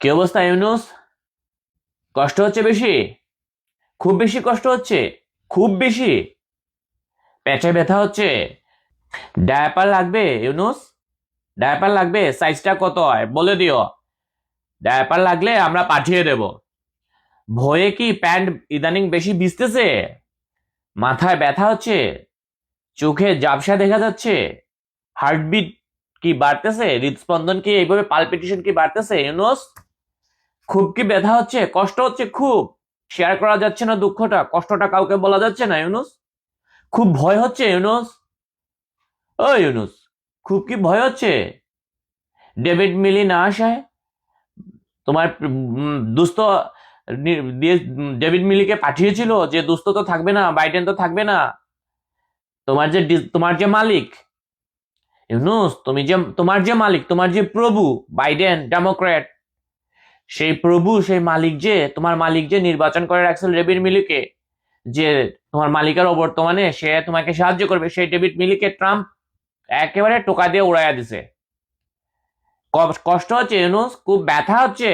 কি অবস্থা, ইউনুস? কষ্ট হচ্ছে বেশি? খুব বেশি কষ্ট হচ্ছে? খুব বেশি? পেটে ব্যথা হচ্ছে? ডায়াপার লাগবে, ইউনুস? ডায়াপার লাগবে? সাইজটা কত হয়? বলে দিও। ডায়াপার লাগলে আমরা পাঠিয়ে দেব। ভয়ে কি প্যান্ট ইদানিং বেশি ভিজতেছে? মাথায় ব্যথা হচ্ছে? চোখে জাবসা দেখা যাচ্ছে? হার্টবিট কি বাড়তেছে? হৃদস্পন্দন কি এইভাবে পালপিটেশন কি বাড়তেছে, ইউনুস? খুব কি ব্যথা হচ্ছে? কষ্ট হচ্ছে খুব। শেয়ার করা যাচ্ছে না দুঃখটা। কষ্টটা কাউকে বলা যাচ্ছে না, ইউনুস? খুব ভয় হচ্ছে, ইউনুস? ও, ইউনুস, খুব কি ভয় হচ্ছে? ডেভিড মিলি না আসায়? তোমার দুস্থ দিয়ে ডেভিড মিলিকে পাঠিয়েছিল যে দুস্থ তো থাকবে না, বাইডেন তো থাকবে না। তোমার যে তোমার যে মালিক, ইউনুস, তুমি যে, তোমার যে মালিক, তোমার যে প্রভু, বাইডেন, ডেমোক্র্যাট সেই প্রভু, সেই মালিক যে, তোমার মালিক যে নির্বাচন করে রাখছিল ডেভিড মিলিকে, যে তোমার মালিকের অবর্তমানে সে তোমাকে সাহায্য করবে, সেই ডেভিড মিলিকে ট্রাম্প একেবারে টোকা দিয়ে উড়াইয়া দিছে। কষ্ট হচ্ছে ইউনুস? খুব ব্যথা হচ্ছে।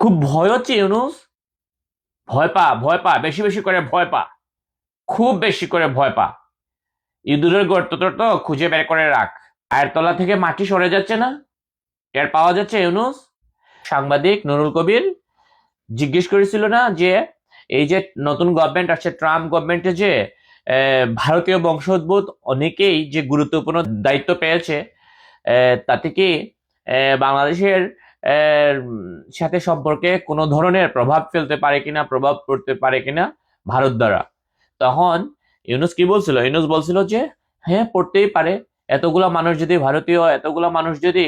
খুব ভয় হচ্ছে ইউনুস? ভয় পা ভয় পা, বেশি বেশি করে ভয় পা, খুব বেশি করে ভয় পা। ইঁদুরের গর্ত তো খুঁজে বের করে রাখ। আয়ের তলা থেকে মাটি সরে যাচ্ছে না? এর পাওয়া যাচ্ছে ইউনুস? সাংবাদিক নুরুল কবির জিজ্ঞেস করেছিল না যে এই যে নতুন গভর্নমেন্ট আসছে ট্রাম্প গভর্নমেন্টে যে ভারতীয় বংশোদ্ভূত অনেকেই যে গুরুত্বপূর্ণ দায়িত্ব পেয়েছে তাতে কি বাংলাদেশের সাথে সম্পর্কে কোনো ধরনের প্রভাব ফেলতে পারে কিনা, প্রভাব পড়তে পারে কিনা ভারত দ্বারা। তখন ইউনুস কি বলছিল? ইউনুস বলছিল যে হ্যাঁ পড়তেই পারে। এতগুলা মানুষ যদি ভারতীয়, এতগুলা মানুষ যদি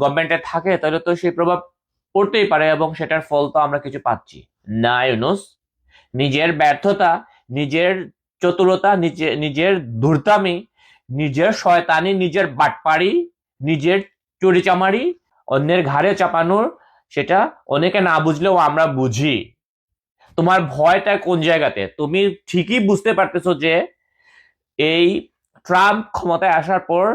গভর্নমেন্টে থাকে, তাহলে তো সেই প্রভাব পড়তেই পারে এবং সেটার ফল তো আমরা কিছু পাচ্ছি। না, ইউনুস। নিজের ব্যর্থতা, নিজের চতুরতা, নিজে, নিজের ধূর্তামি, নিজের শয়তানি, নিজের বাটপাড়ি, নিজের চুরিচামারি অন্যের ঘাড়ে চাপানোর, সেটা অনেকে না বুঝলেও আমরা বুঝি। তোমার ভয়টা কোন জায়গাতে? তুমি ঠিকই বুঝতে পারতেছো যে এই ট্রাম্প ক্ষমতায় আসার পর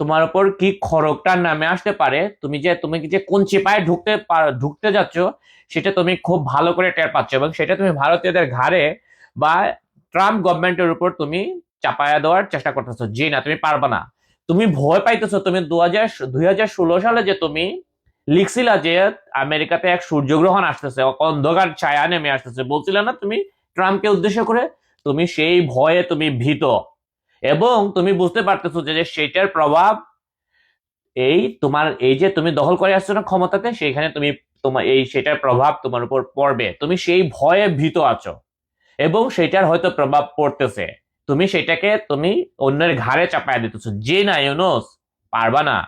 তোমার উপর কি খড়গটা নামে আসতে পারে? তুমি যে তুমি যে কোন চেপায় ঢুকতে ঢুকতে যাচ্ছ, সেটা তুমি খুব ভালো করে টের পাচ্ছ এবং সেটা তুমি ভারতীয়দের ঘাড়ে বা ট্রাম্প গভর্নমেন্টের উপর তুমি চাপায়া দেওয়ার চেষ্টা করতেছো। জি না, তুমি পারবা না। তুমি ভয় পাইতেছো, তুমি দু হাজার দুই হাজার ষোলো সালে যে তুমি লিখছিলা যে আমেরিকাতে এক সূর্যগ্রহণ আসতেছে অন্ধকার ছায়া নেমে আসতেছে, বলছিলে না তুমি ট্রাম্পকে উদ্দেশ্য করে? তুমি সেই ভয়ে তুমি ভীত। এবং তুমি বুঝতে পারতেছো যে সেইটার প্রভাব এই তোমার, এই যে তুমি দখল করে আসছো না ক্ষমতাতে, সেইখানে তুমি তোমার এই সেটার প্রভাব তোমার উপর পড়বে। তুমি সেই ভয়ে ভীত আছো। এবং সেটার হয়তো প্রভাব পড়তেছে। তুমি সেটাকে তুমি অন্যের ঘাড়ে চাপায় দিতেছো। যে না ইউনুস পারবা না।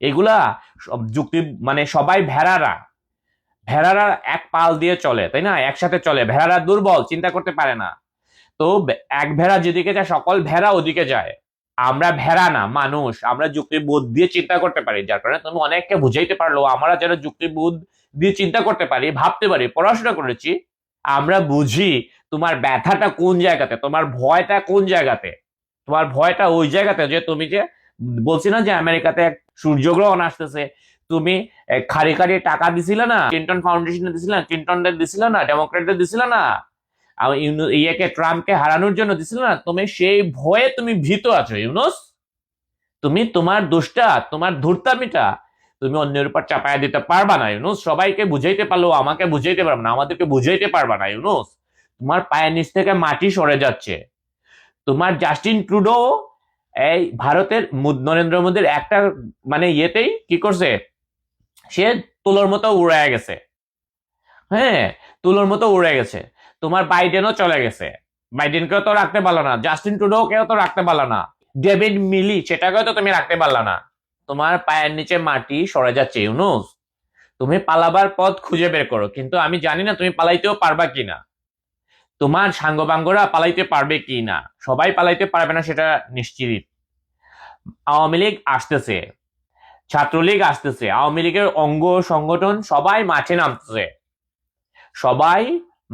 এগুলা সব যুক্তি মানে সবাই ভেড়ারা। ভেড়ারা এক পাল দিয়ে চলে, তাই না? একসাথে চলে। ভেড়ারা দুর্বল, চিন্তা করতে পারে না। তো এক ভেড়া যেদিকে যায়, সকল ভেড়া ওদিকে যায়। আমরা ভেড়া না, মানুষ। আমরা যুক্তিবোধ দিয়ে চিন্তা করতে পারি। যার কারণে তুমি অনেককে বুঝাইতে পারল, আমরা যারা যুক্তিবোধ দিয়ে চিন্তা করতে পারি, ভাবতে পারি, পড়াশোনা করেছি, আমরা বুঝি তোমার ব্যথাটা কোন জায়গাতে? তোমার ভয়টা কোন জায়গাতে? তোমার ভয়টা ওই জায়গাতে যে তুমি যে বলছি না যে আমেরিকাতে এক সূর্যগ্রহণ আসতেছে, তুমি খারি খারি টাকা দিছিল না ক্লিন্টন ফাউন্ডেশনে দিছিলে না ক্লিন্টনদের দিছিলে না ডেমোক্রেটদের দিছিলে না ইয়েকে ট্রাম্পকে হারানোর জন্য দিছিলে না, তুমি সেই ভয়ে তুমি ভীত আছো, ইউনুস। তুমি তোমার দোষটা, তোমার ধূর্তামিটা, তুমি অন্যের উপর চাপায়া দিতে পারবা না, ইউনুস। সবাইকে বুঝাইতে পারল আমাকে বুঝাইতে পারবে না, আমাদেরকে বুঝাইতে পারবা না, ইউনুস। তোমার পায়ের নিচ থেকে মাটি সরে যাচ্ছে। তোমার জাস্টিন ট্রুডো এই ভারতের নরেন্দ্র মোদীর একটা মানে ইয়েতেই কি করছে? সে তুলোর মতো উড়ে গেছে। হ্যাঁ তুলোর মতো উড়ে গেছে। তোমার বাইডেনও চলে গেছে। বাইডেনকেও তো রাখতে পারল না, জাস্টিন ট্রুডোকেও তো রাখতে পারল না। ডেভিড মিলি, সেটাকেও তো তুমি রাখতে পারলা না। তোমার পায়ের নিচে মাটি সরে যাচ্ছে, ইউনুস। তুমি পালাবার পথ খুঁজে বের করো, কিন্তু আমি জানি না তুমি পালাইতেও পারবা কিনা। তোমার সাঙ্গবাঙ্গরা পালাইতে পারবে কি না সবাই পালাইতে পারবে না সেটা নিশ্চিত আওয়ামী লীগ আসতেছে, ছাত্রলীগ আসতেছে, আওয়ামী লীগের অঙ্গ সংগঠন সবাই মাঠে নামতেছে। সবাই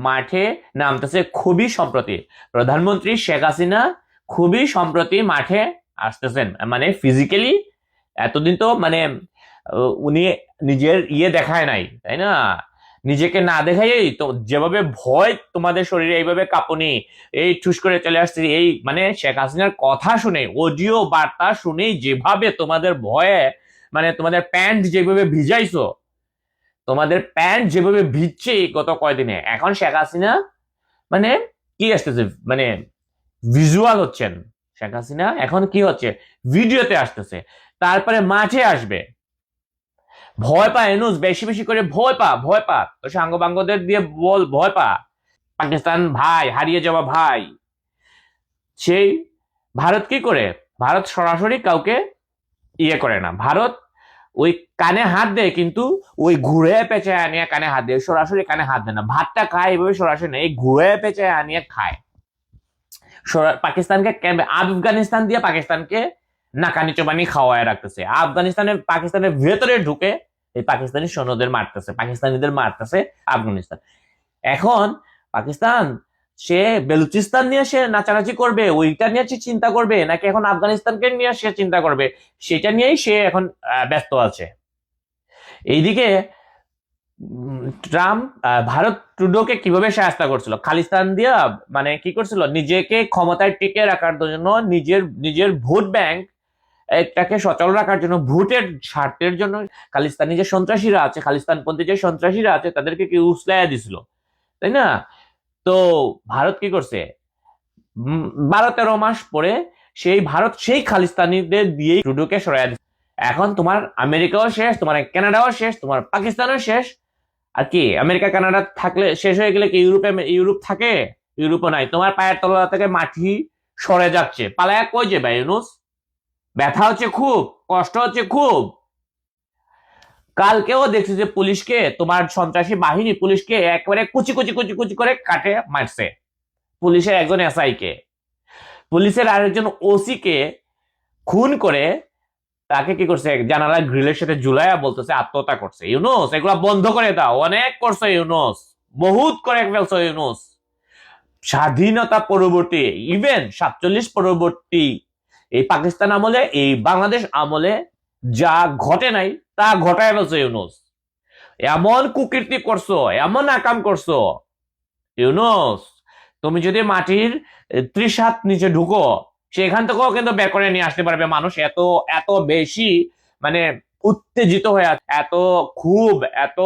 মাঠে নামতেছে খুবই সম্প্রতি। প্রধানমন্ত্রী শেখ হাসিনা খুবই সম্প্রতি মাঠে আসতেছেন মানে ফিজিক্যালি এতদিন তো মানে উনি নিজের ইয়ে দেখায় নাই, তাই না? নিজেকে না দেখাই তো যেভাবে ভয় তোমাদের শরীরে, এইভাবে কাঁপুনি, এই ঠুস করে চলে আসছে এই মানে শেখ হাসিনার কথা শুনে অডিও বার্তা শুনেই যেভাবে তোমাদের ভয়ে মানে তোমাদের প্যান্ট যেভাবে ভিজাইছো, তোমাদের প্যান্ট যেভাবে ভিজছে গত কয়দিনে, এখন শেখ হাসিনা মানে কি আসতেছে মানে ভিজুয়াল হচ্ছেন, শেখ হাসিনা এখন কি হচ্ছে ভিডিওতে আসতেছে, তারপরে মাঠে আসবে ভয় পা, এনুস, বেশি বেশি করে ভয় পা ভয় পা। তো সাঙ্গবাঙ্গদের দিয়ে বল, ভয় পা। পাকিস্তান ভাই, হারিয়ে যাওয়া ভাই। সেই ভারত কি করে? ভারত সরাসরি কাউকে ইয়ে করে না। ভারত ওই কানে হাত দেয়, কিন্তু ওই ঘুরে পেঁচে আনিয়ে কানে হাত দেয়। সরাসরি কানে হাত দেয় না। ভাতটা খায় এইভাবে সরাসরি না এই ঘুরে পেঁচে আনিয়ে খায়। পাকিস্তানকে আফগানিস্তান দিয়ে পাকিস্তানকে নাকানি চোবানি খাওয়ায় রাখতেছে। আফগানিস্তানের, পাকিস্তানের ভেতরে ঢুকে এই পাকিস্তানি সৈন্যদের মারতেছে, পাকিস্তানিদের মারতেছে আফগানিস্তান। এখন পাকিস্তান, সে বেলুচিস্তান নিয়ে সে নাচানাচি করবে, ওইটা নিয়ে সে চিন্তা করবে, নাকি এখন আফগানিস্তানকে নিয়ে সে চিন্তা করবে? সেটা নিয়েই সে এখন ব্যস্ত আছে। এইদিকে ট্রাম্প ভারত ট্রুডোকে কীভাবে সাহায্য করছিল? খালিস্তান দিয়া মানে কি করছিল? নিজেকে ক্ষমতায় টিকে রাখার জন্য নিজের নিজের ভোট ব্যাংক এটাকে সচল রাখার জন্য, ভোটের স্বার্থের জন্য খালিস্তানি যে সন্ত্রাসীরা আছে, খালিস্তানপন্থী যে সন্ত্রাসীরা আছে, তাদেরকে কি উসলাইয়া দিছিল, তাই না? তো ভারত কি করছে? বারো তেরো মাস পরে সেই ভারত, সেই খালিস্তানিদের দিয়েই ট্রুডোকে সরাইয়া দিচ্ছে এখন তোমার আমেরিকাও শেষ, তোমার কানাডাও শেষ, তোমার পাকিস্তানও শেষ। আর কি, আমেরিকা, কানাডা থাকলে শেষ হয়ে গেলে কি ইউরোপে, ইউরোপ থাকে? ইউরোপও নাই, তোমার পায়ের তলা থেকে মাটি সরে যাচ্ছে। পালায়া কই যে ভাই ইউনুস? ব্যথা হচ্ছে খুব, কষ্ট হচ্ছে খুব। কালকেও দেখছি যে পুলিশকে, তোমার সন্ত্রাসী বাহিনী পুলিশকে একবারে কুচি কুচি কুচি কুচি করে কাটে, মারছে। পুলিশের একজন এসআই কে পুলিশের আরেকজন ওসি কে খুন করে তাকে কি করছে, জানালা গ্রিলের সাথে জুলাইয়া বলতেছে, আত্মহত্যা করছে। ইউনুস, এগুলা বন্ধ করে দাও। অনেক করছে ইউনুস। বহুত করে ফেলছো ইউনুস। স্বাধীনতা পরবর্তী ইভেন সাতচল্লিশ পরবর্তী এই পাকিস্তান আমলে, এই বাংলাদেশ আমলে যা ঘটে নাই, তা ঘটায় ফেলছো ইউনুস। এমন কুকীর্তি করছ, এমন আকাম করছ, ইউনুস, তুমি যদি মাটির ত্রিশ হাত নিচে ঢুকো, সেখান থেকেও কিন্তু বের করে নিয়ে আসতে পারবে মানুষ। এত এত বেশি মানে উত্তেজিত হয়ে আছে, এত খুব এত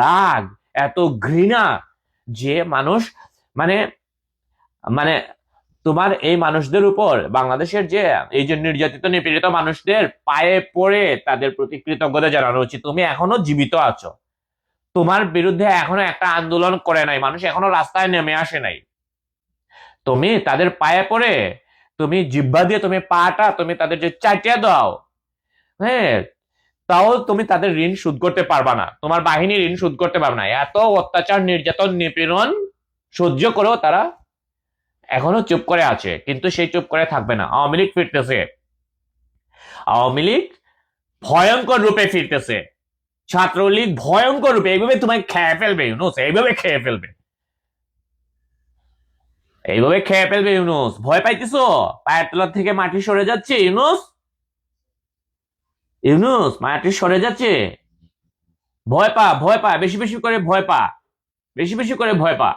রাগ, এত ঘৃণা যে মানুষ মানে মানে তোমার এই মানুষদের উপর, বাংলাদেশের যে এই যে নির্যাতিত, নিপীড়িত মানুষদের পায়ে পড়ে তাদের প্রতি কৃতজ্ঞতা জানানো উচিত। তুমি এখনও জীবিত আছো। তোমার বিরুদ্ধে এখনও একটা আন্দোলন করে নাই। মানুষ এখনও রাস্তায় নেমে আসে নাই। তুমি তাদের পায়ে পড়ে, তুমি জিব্বা দিয়ে তুমি পাটা, তুমি তাদের যে চাটিয়া দাও হ্যাঁ তাও তুমি তাদের ঋণ শোধ করতে পারবা না। তোমার বাহিনী ঋণ শোধ করতে পারবে না। এত অত্যাচার, নির্যাতন, নিপীড়ন সহ্য করেও তারা এখনও চুপ করে আছে, কিন্তু সেই চুপ করে থাকবে না। আওয়ামী লীগ ফিরতেছে। আওয়ামী লীগ ভয়ঙ্কর রূপে ফিরতেছে। ছাত্রলীগ ভয়ঙ্কর রূপে, এইভাবে তোমায় খেয়ে ফেলবে ইউনুস, এইভাবে খেয়ে ফেলবে। এইভাবে খেয়ে ফেলবে ইউনুস। ভয় পাইতেছো? পায়ের তলার থেকে মাটি সরে যাচ্ছে ইউনুস? ইউনুস, মাটি সরে যাচ্ছে? ভয় পা ভয় পা, বেশি বেশি করে ভয় পা, বেশি বেশি করে ভয় পা।